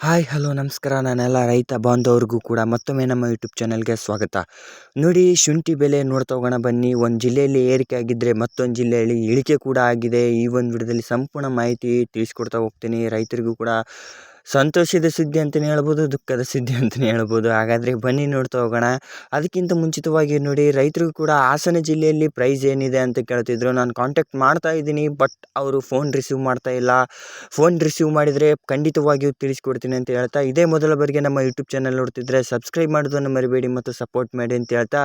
Hi, hello, ನಮಸ್ಕಾರ. ನಾನೆಲ್ಲ ರೈತ ಬಾಂಧವ್ರಿಗೂ ಕೂಡ ಮತ್ತೊಮ್ಮೆ ನಮ್ಮ ಯೂಟ್ಯೂಬ್ ಚಾನಲ್ಗೆ ಸ್ವಾಗತ. ನೋಡಿ, ಶುಂಠಿ ಬೆಲೆ ನೋಡ್ತಾ ಹೋಗೋಣ ಬನ್ನಿ. ಒಂದು ಜಿಲ್ಲೆಯಲ್ಲಿ ಏರಿಕೆ ಆಗಿದ್ದರೆ ಮತ್ತೊಂದು ಜಿಲ್ಲೆಯಲ್ಲಿ ಇಳಿಕೆ ಕೂಡ ಆಗಿದೆ. ಈ ಒಂದು ವಿಡಿಯೋದಲ್ಲಿ ಸಂಪೂರ್ಣ ಮಾಹಿತಿ ತಿಳಿಸ್ಕೊಡ್ತಾ ಹೋಗ್ತೀನಿ. ರೈತರಿಗೂ ಕೂಡ ಸಂತೋಷದ ಸುದ್ದಿ ಅಂತಲೇ ಹೇಳ್ಬೋದು, ದುಃಖದ ಸುದ್ದಿ ಅಂತಲೇ ಹೇಳ್ಬೋದು. ಹಾಗಾದರೆ ಬನ್ನಿ ನೋಡ್ತಾ ಹೋಗೋಣ. ಅದಕ್ಕಿಂತ ಮುಂಚಿತವಾಗಿ ನೋಡಿ, ರೈತರಿಗೂ ಕೂಡ ಹಾಸನ ಜಿಲ್ಲೆಯಲ್ಲಿ ಪ್ರೈಸ್ ಏನಿದೆ ಅಂತ ಕೇಳ್ತಿದ್ರು. ನಾನು ಕಾಂಟ್ಯಾಕ್ಟ್ ಮಾಡ್ತಾ ಇದ್ದೀನಿ ಬಟ್ ಅವರು ಫೋನ್ ರಿಸೀವ್ ಮಾಡ್ತಾ ಇಲ್ಲ. ಫೋನ್ ರಿಸೀವ್ ಮಾಡಿದರೆ ಖಂಡಿತವಾಗಿಯೂ ತಿಳಿಸ್ಕೊಡ್ತೀನಿ ಅಂತ ಹೇಳ್ತಾ, ಇದೇ ಮೊದಲ ಬಾರಿಗೆ ನಮ್ಮ ಯೂಟ್ಯೂಬ್ ಚಾನಲ್ ನೋಡ್ತಿದ್ರೆ ಸಬ್ಸ್ಕ್ರೈಬ್ ಮಾಡೋದನ್ನು ಮರಿಬೇಡಿ ಮತ್ತು ಸಪೋರ್ಟ್ ಮಾಡಿ ಅಂತ ಹೇಳ್ತಾ,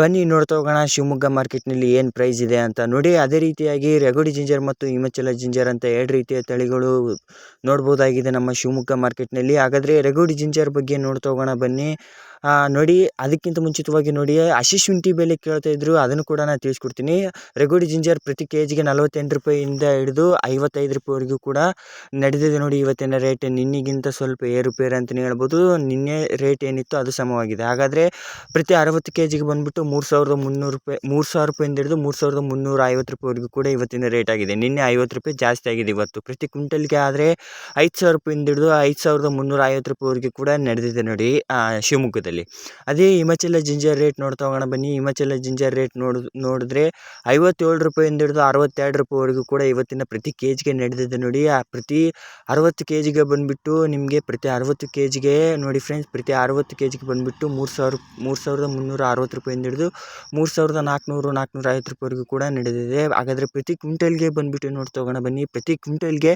ಬನ್ನಿ ನೋಡ್ತಾ ಹೋಗೋಣ, ಶಿವಮೊಗ್ಗ ಮಾರ್ಕೆಟ್ನಲ್ಲಿ ಏನು ಪ್ರೈಸ್ ಇದೆ ಅಂತ ನೋಡಿ. ಅದೇ ರೀತಿಯಾಗಿ ರೆಗೋಡಿ ಜಿಂಜರ್ ಮತ್ತು ಹಿಮಾಚಲ ಜಿಂಜರ್ ಅಂತ ಎರಡು ರೀತಿಯ ತಳಿಗಳು ನೋಡ್ಬೋದಾಗಿದೆ ನಮ್ಮ ಶಿವಮೊಗ್ಗ ಮಾರ್ಕೆಟ್ನಲ್ಲಿ ಹಾಗಾದ್ರೆ ರೆಗೋಡಿ ಜಿಂಜರ್ ಬಗ್ಗೆ ನೋಡ್ತಾ ಹೋಗೋಣ ಬನ್ನಿ. ನೋಡಿ, ಅದಕ್ಕಿಂತ ಮುಂಚಿತವಾಗಿ ನೋಡಿ ಹಸಿ ಶುಂಠಿ ಬೆಲೆ ಕೇಳ್ತಾ ಇದ್ದರು ಅದನ್ನು ಕೂಡ ನಾನು ತಿಳಿಸ್ಕೊಡ್ತೀನಿ. ರೆಗೋಡಿ ಜಿಂಜರ್ ಪ್ರತಿ ಕೆ ಜಿಗೆ ನಲವತ್ತೆಂಟು ರೂಪಾಯಿಂದ ಹಿಡಿದು ಐವತ್ತೈದು ರೂಪಾಯಿವರೆಗೂ ಕೂಡ ನಡೆದಿದೆ ನೋಡಿ, ಇವತ್ತಿನ ರೇಟ್ ನಿನ್ನೆಗಿಂತ ಸ್ವಲ್ಪ ಏರುಪೇರು ಅಂತಲೇ ಹೇಳ್ಬೋದು. ನಿನ್ನೆ ರೇಟ್ ಏನಿತ್ತು ಅದು ಸಮವಾಗಿದೆ. ಹಾಗಾದರೆ ಪ್ರತಿ ಅರವತ್ತು ಕೆ ಜಿಗೆ ಬಂದುಬಿಟ್ಟು ಮೂರು ಸಾವಿರದ ಮುನ್ನೂರು ರೂಪಾಯಿ, ಮೂರು ಸಾವಿರ ರೂಪಾಯಿಂದ ಹಿಡಿದು ಮೂರು ಸಾವಿರದ ಮುನ್ನೂರ ಐವತ್ತು ರೂಪಾಯಿವರೆಗೂ ಕೂಡ ಇವತ್ತಿನ ರೇಟ್ ಆಗಿದೆ. ನಿನ್ನೆ ಐವತ್ತು ರೂಪಾಯಿ ಜಾಸ್ತಿ ಆಗಿದೆ ಇವತ್ತು. ಪ್ರತಿ ಕ್ವಿಂಟಲ್ಗೆ ಆದರೆ ಐದು ಸಾವಿರ ರೂಪಾಯಿಂದ ಹಿಡಿದು ಐದು ಸಾವಿರದ ಮುನ್ನೂರ ಐವತ್ತು ರೂಪಾಯಿವರೆಗೂ ಕೂಡ ನಡೆದಿದೆ ನೋಡಿ ಶಿವಮೊಗ್ಗದಲ್ಲಿ. ಅದೇ ಹಿಮಾಚಲ ಜಿಂಜರ್ ರೇಟ್ ನೋಡ್ತಾ ಹೋಗೋಣ ಬನ್ನಿ. ಹಿಮಾಚಲ ಜಿಂಜರ್ ರೇಟ್ ನೋಡ್, ನೋಡಿದ್ರೆ ಐವತ್ತೇಳು ರೂಪಾಯಿಂದ ಹಿಡಿದು ಅರವತ್ತೆರಡು ರೂಪಾಯಿವರೆಗೂ ಕೂಡ ಇವತ್ತಿನ ಪ್ರತಿ ಕೆ ಜಿಗೆ ನಡೆದಿದೆ ನೋಡಿ. ಆ ಪ್ರತಿ ಅರವತ್ತು ಕೆ ಜಿಗೆ ಬಂದುಬಿಟ್ಟು ನಿಮಗೆ ಪ್ರತಿ ಅರವತ್ತು ಕೆ ಜಿಗೆ ನೋಡಿ ಫ್ರೆಂಡ್ಸ್ ಪ್ರತಿ ಅರವತ್ತು ಕೆ ಜಿಗೆ ಬಂದುಬಿಟ್ಟು ಮೂರು ಸಾವಿರ, ಮೂರು ಸಾವಿರದ ಮುನ್ನೂರ ಅರವತ್ತು ರೂಪಾಯಿಂದ ಹಿಡಿದು ಮೂರು ಸಾವಿರದ ನಾಲ್ಕುನೂರು ನಾಲ್ಕುನೂರ ಐವತ್ತು ರೂಪಾಯಿವರೆಗೂ ಕೂಡ ನಡೆದಿದೆ. ಹಾಗಾದರೆ ಪ್ರತಿ ಕ್ವಿಂಟಲ್ಗೆ ಬಂದುಬಿಟ್ಟು ನೋಡ್ತಾ ಹೋಗೋಣ ಬನ್ನಿ. ಪ್ರತಿ ಕ್ವಿಂಟಲ್ಗೆ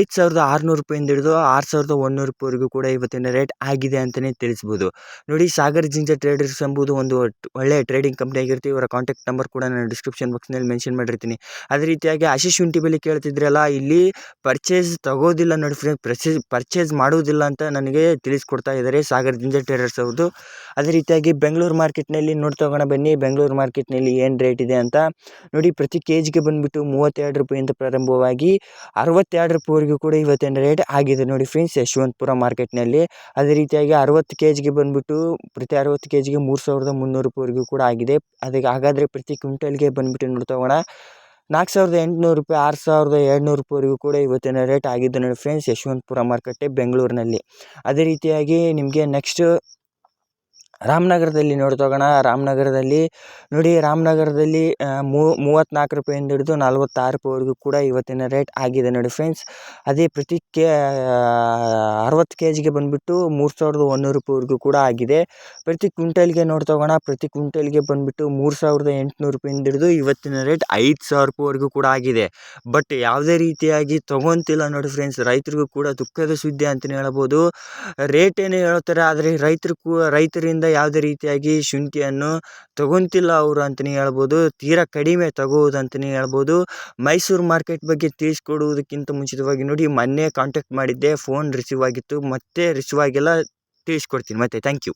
ಐದು ಸಾವಿರದ ಆರುನೂರು ರೂಪಾಯಿಂದ ಹಿಡಿದು ಆರು ಸಾವಿರದ ಒಂದೂರು ರೂಪಾಯಿವರೆಗೂ ಕೂಡ ಇವತ್ತಿನ ರೇಟ್ ಆಗಿದೆ ಅಂತಲೇ ತಿಳಿಸ್ಬೋದು. ನೋಡಿ, ಸಾಗರ್ ಜಿಂಜರ್ ಟ್ರೇಡರ್ಸ್ ಎಂಬುದು ಒಂದು ಒಳ್ಳೆಯ ಟ್ರೇಡಿಂಗ್ ಕಂಪ್ನಿ ಆಗಿರುತ್ತೆ. ಇವರ ಕಾಂಟ್ಯಾಕ್ಟ್ ನಂಬರ್ ಕೂಡ ನಾನು ಡಿಸ್ಕ್ರಿಪ್ಷನ್ ಬಾಕ್ಸ್ನಲ್ಲಿ ಮೆನ್ಷನ್ ಮಾಡಿರ್ತೀನಿ. ಅದೇ ರೀತಿಯಾಗಿ ಆಶೀಶ್ ಶುಂಠಿ ಬೆಲೆ ಕೇಳ್ತಿದ್ರಲ್ಲ, ಇಲ್ಲಿ ಪರ್ಚೇಸ್ ತಗೋದಿಲ್ಲ ನೋಡಿ ಫ್ರೆಂಡ್ ಪರ್ಚೇಸ್ ಪರ್ಚೇಸ್ ಮಾಡುವುದಿಲ್ಲ ಅಂತ ನನಗೆ ತಿಳಿಸ್ಕೊಡ್ತಾ ಇದ್ದಾರೆ ಸಾಗರ್ ಜಿಂಜರ್ ಟ್ರೇಡರ್ಸ್ ಅವ್ರದ್ದು. ಅದೇ ರೀತಿಯಾಗಿ ಬೆಂಗಳೂರು ಮಾರ್ಕೆಟ್ನಲ್ಲಿ ನೋಡಿ ಹೋಗೋಣ ಬನ್ನಿ, ಬೆಂಗಳೂರು ಮಾರ್ಕೆಟ್ನಲ್ಲಿ ಏನು ರೇಟ್ ಇದೆ ಅಂತ. ನೋಡಿ, ಪ್ರತಿ ಕೆ ಜಿಗೆ ಬಂದುಬಿಟ್ಟು ಮೂವತ್ತೆರಡು ರೂಪಾಯಿಂದ ಪ್ರಾರಂಭವಾಗಿ ಅರವತ್ತೆರಡು ರೂಪಾಯಿವರೆಗೂ ಕೂಡ ಇವತ್ತಿನ ರೇಟ್ ಆಗಿದೆ ನೋಡಿ ಫ್ರೆಂಡ್ಸ್ ಯಶವಂತಪುರ ಮಾರ್ಕೆಟ್ನಲ್ಲಿ ಅದೇ ರೀತಿಯಾಗಿ ಅರವತ್ತು ಕೆ ಜಿಗೆ ಬಂದುಬಿಟ್ಟು ಪ್ರತಿ ಅರವತ್ತು ಕೆ ಜಿಗೆ ಮೂರು ಸಾವಿರದ ಮುನ್ನೂರು ರೂಪಾಯಿವರೆಗೂ ಕೂಡ ಆಗಿದೆ. ಅದಕ್ಕೆ ಹಾಗಾದರೆ ಪ್ರತಿ ಕ್ವಿಂಟಲ್ಗೆ ಬಂದುಬಿಟ್ಟು ನೋಡಿ ಹೋಗೋಣ ನಾಲ್ಕು ಸಾವಿರದ ಎಂಟುನೂರು ರೂಪಾಯಿ, ಆರು ಸಾವಿರದ ಏಳ್ನೂರು ರೂಪಾಯಿವರೆಗೂ ಕೂಡ ಇವತ್ತಿನ ರೇಟ್ ಆಗಿದೆ ನೋಡಿ ಫ್ರೆಂಡ್ಸ್ ಯಶವಂತಪುರ ಮಾರುಕಟ್ಟೆ ಬೆಂಗಳೂರಿನಲ್ಲಿ. ಅದೇ ರೀತಿಯಾಗಿ ನಿಮಗೆ ನೆಕ್ಸ್ಟ್ ರಾಮನಗರದಲ್ಲಿ ನೋಡ್ತಾ ಹೋಗೋಣ. ರಾಮನಗರದಲ್ಲಿ ನೋಡಿ, ರಾಮನಗರದಲ್ಲಿ ಮೂವತ್ನಾಲ್ಕು ರೂಪಾಯಿಂದ ಹಿಡಿದು ನಲ್ವತ್ತಾರು ರೂಪಾಯಿವರೆಗೂ ಕೂಡ ಇವತ್ತಿನ ರೇಟ್ ಆಗಿದೆ ನೋಡಿ ಫ್ರೆಂಡ್ಸ್ ಅದೇ ಪ್ರತಿ ಕೆ ಅರವತ್ತು ಕೆ ಜಿಗೆ ಬಂದುಬಿಟ್ಟು ಮೂರು ಸಾವಿರದ ಒಂದೂರು ರೂಪಾಯಿವರೆಗೂ ಕೂಡ ಆಗಿದೆ. ಪ್ರತಿ ಕ್ವಿಂಟಲ್ಗೆ ನೋಡ್ತಾ ಹೋಗೋಣ. ಪ್ರತಿ ಕ್ವಿಂಟಲ್ಗೆ ಬಂದುಬಿಟ್ಟು ಮೂರು ಸಾವಿರದ ಎಂಟುನೂರು ರೂಪಾಯಿಂದ ಹಿಡಿದು ಇವತ್ತಿನ ರೇಟ್ ಐದು ಸಾವಿರ ರೂಪಾಯಿವರೆಗೂ ಕೂಡ ಆಗಿದೆ. ಬಟ್ ಯಾವುದೇ ರೀತಿಯಾಗಿ ತೊಗೊತಿಲ್ಲ ನೋಡಿ ಫ್ರೆಂಡ್ಸ್ ರೈತರಿಗೂ ಕೂಡ ದುಃಖದ ಸುದ್ದಿ ಅಂತಲೇ ಹೇಳ್ಬೋದು. ರೇಟ್ ಏನೇ ಹೇಳ್ತಾರೆ ಆದರೆ ರೈತರು ಕೂ ರೈತರಿಂದ ಯಾವುದೇ ರೀತಿಯಾಗಿ ಶುಂಠಿಯನ್ನು ತಗೊತಿಲ್ಲ ಅವರು ಅಂತಲೇ ಹೇಳ್ಬೋದು. ತೀರಾ ಕಡಿಮೆ ತಗೋದು ಹೇಳ್ಬೋದು. ಮೈಸೂರು ಮಾರ್ಕೆಟ್ ಬಗ್ಗೆ ತಿಳಿಸ್ಕೊಡುವುದಕ್ಕಿಂತ ಮುಂಚಿತವಾಗಿ ನೋಡಿ, ಮೊನ್ನೆ ಕಾಂಟ್ಯಾಕ್ಟ್ ಮಾಡಿದ್ದೆ ಫೋನ್ ರಿಸೀವ್ ಆಗಿತ್ತು. ಮತ್ತೆ ರಿಸೀವ್ ಆಗಿಲ್ಲ, ತಿಳಿಸ್ಕೊಡ್ತೀನಿ. ಮತ್ತೆ ಥ್ಯಾಂಕ್ ಯು